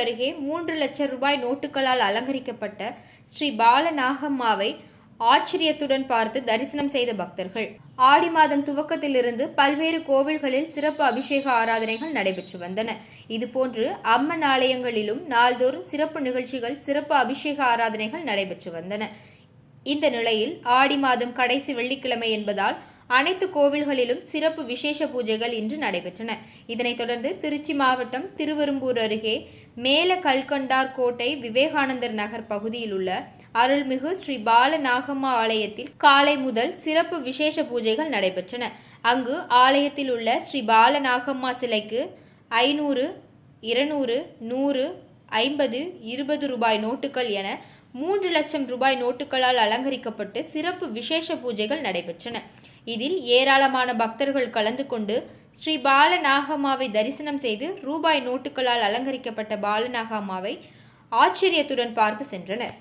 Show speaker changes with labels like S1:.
S1: அருகே மூன்று லட்சம் ரூபாய் நோட்டுகளால் அலங்கரிக்கப்பட்ட ஸ்ரீ பாலநாகம்மாவை ஆச்சரியத்துடன் பார்த்து தரிசனம் செய்த பக்தர்கள். ஆடி மாதம் துவக்கத்திலிருந்து பல்வேறு கோவில்களில் சிறப்பு அபிஷேக ஆராதனைகள் நடைபெற்று வந்தன. இதுபோன்று அம்மன் ஆலயங்களிலும் நாள்தோறும் சிறப்பு நிகழ்ச்சிகள் சிறப்பு அபிஷேக ஆராதனைகள் நடைபெற்று வந்தன. இந்த நிலையில் ஆடி மாதம் கடைசி வெள்ளிக்கிழமை என்பதால் அனைத்து கோவில்களிலும் சிறப்பு விசேஷ பூஜைகள் இன்று நடைபெற்றன. இதனைத் தொடர்ந்து திருச்சி மாவட்டம் திருவெரும்பூர் அருகே மேல கல்கண்டார் கோட்டை விவேகானந்தர் நகர் பகுதியில் உள்ள அருள்மிகு ஸ்ரீ பால நாகம்மா ஆலயத்தில் காலை முதல் சிறப்பு விசேஷ பூஜைகள் நடைபெற்றன. அங்கு ஆலயத்தில் உள்ள ஸ்ரீ பால நாகம்மா சிலைக்கு ஐநூறு இருநூறு நூறு ஐம்பது இருபது ரூபாய் நோட்டுகள் என மூன்று லட்சம் ரூபாய் நோட்டுகளால் அலங்கரிக்கப்பட்டு சிறப்பு விசேஷ பூஜைகள் நடைபெற்றன. இதில் ஏராளமான பக்தர்கள் கலந்து கொண்டு ஸ்ரீ பாலநாகம்மாவை தரிசனம் செய்து ரூபாய் நோட்டுகளால் அலங்கரிக்கப்பட்ட பாலநாகம்மாவை ஆச்சரியத்துடன் பார்த்து சென்றனர்.